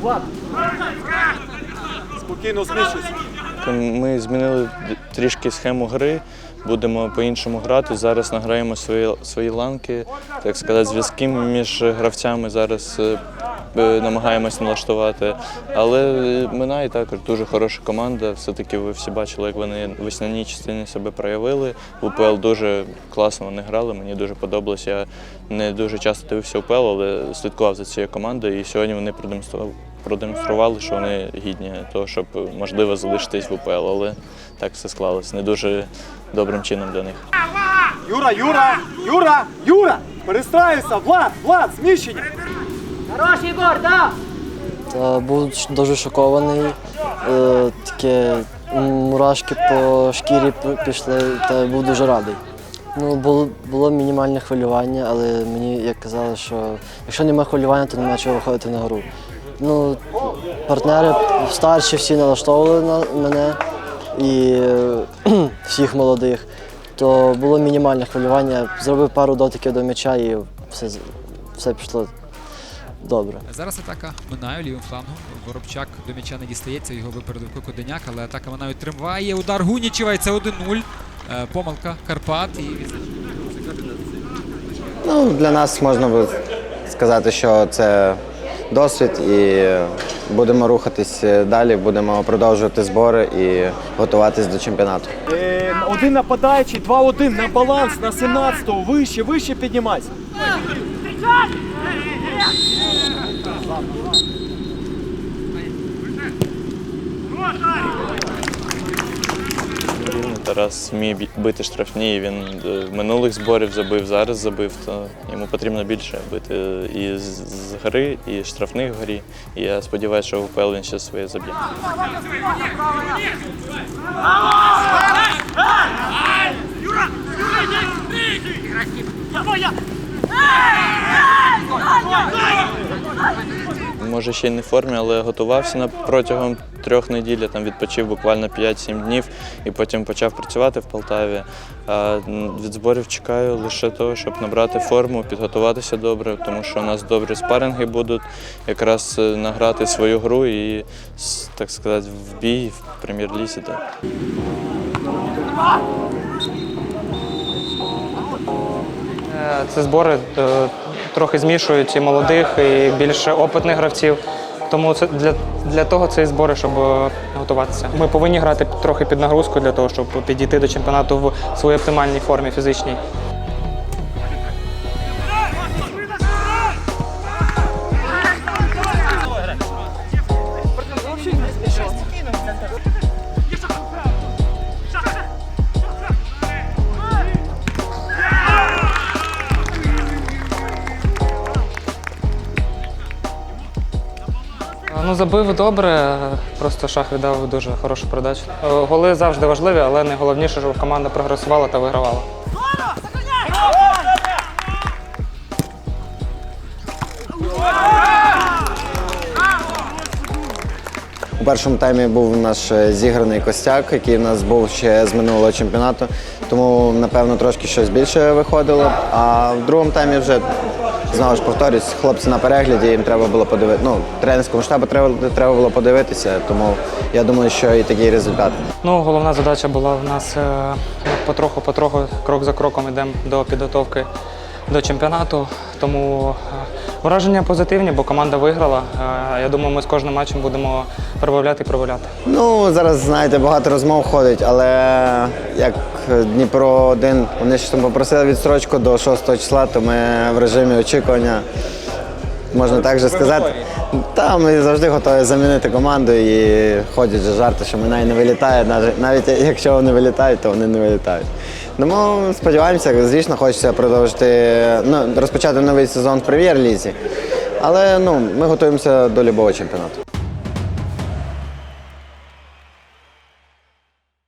Влад. Спокійно зміщуйся. Ми змінили трішки схему гри, будемо по-іншому грати. Зараз награємо свої, свої ланки, так сказати, зв'язки між гравцями зараз е, намагаємось налаштувати. Але е, Минай також дуже хороша команда. Все-таки ви всі бачили, як вони в весняній частині себе проявили. В УПЛ дуже класно вони грали, мені дуже подобалось. Я не дуже часто дивився УПЛ, але слідкував за цією командою. І сьогодні вони продемонстрували що вони гідні того, щоб можливо залишитись в УПЛ, але так все склалось не дуже добрим чином для них. Юра, Юра, Юра, Юра! Перестраюйся! Влад, Влад, зміщення! Хорош, Єгор, да! Та був дуже шокований. Е, таке мурашки по шкірі пішли, та був дуже радий. Ну, було, було мінімальне хвилювання, але мені як казали, що якщо немає хвилювання, то немає чого виходити на гру. Ну, партнери старші всі налаштовували на мене і всіх молодих, то було мінімальне хвилювання. Зробив пару дотиків до м'яча і все, все пішло добре. Зараз атака минає лівим флангом. Воробчак до м'яча не дістається, його випередив Кокоденяк, але атака минає тримає. Удар Гунічева, і це 1-0. Е, Помилка Карпат і. Ну, для нас можна би сказати, що це досвід і будемо рухатись далі, будемо продовжувати збори і готуватись до чемпіонату. Е, один нападаючий, 2-1 на баланс на 17-го. Вище, вище піднімайся. Тарас вміє бити штрафні. Він е, минулих зборів забив, зараз забив. То йому потрібно більше бити і з гри, і штрафних в грі. І я сподіваюся, що в УПЛ він ще своє заб'є. Може ще й не в формі, але готувався на протягом трьох неділь. Там відпочив буквально 5-7 днів і потім почав працювати в Полтаві. А від зборів чекаю лише того, щоб набрати форму, підготуватися добре, тому що у нас добрі спаринги будуть, якраз е, награти свою гру і, так сказати, в бій в прем'єр-лізі. Е, Це збори е, трохи змішують і молодих, і більше опитних гравців. Тому це для, для того це і збори, щоб е, готуватися. Ми повинні грати трохи під нагрузку для того, щоб підійти до чемпіонату в своїй оптимальній формі фізичній. Забив добре, просто шах віддав дуже хорошу передачу. Е, Голи завжди важливі, але найголовніше, щоб команда прогресувала та вигравала. У першому таймі був наш е, зіграний костяк, який в нас був ще з минулого чемпіонату, тому напевно трошки щось більше виходило. А в другому таймі вже знову ж повторюсь, хлопці на перегляді, їм треба було подивитися. Ну, тренерському штабу треба, треба було подивитися, тому я думаю, що і такий результат. Ну, головна задача була в нас е, потроху-потроху, крок за кроком йдемо до підготовки до чемпіонату. Тому е, враження позитивні, бо команда виграла. Е, Я думаю, ми з кожним матчем будемо прибавляти і прибавляти. Ну, зараз, знаєте, багато розмов ходить, але як Дніпро 1 вони ж там попросили відстрочку до 6 числа, то ми в режимі очікування, можна так же сказати. Та, ми завжди готові замінити команду і ходять же жарти, що Минай не вилітає, навіть якщо вони вилітають, то вони не вилітають. Тому сподіваємося, звісно, хочеться продовжити ну, розпочати новий сезон в прем'єр-лізі. Але ну, ми готуємося до будь-якого чемпіонату.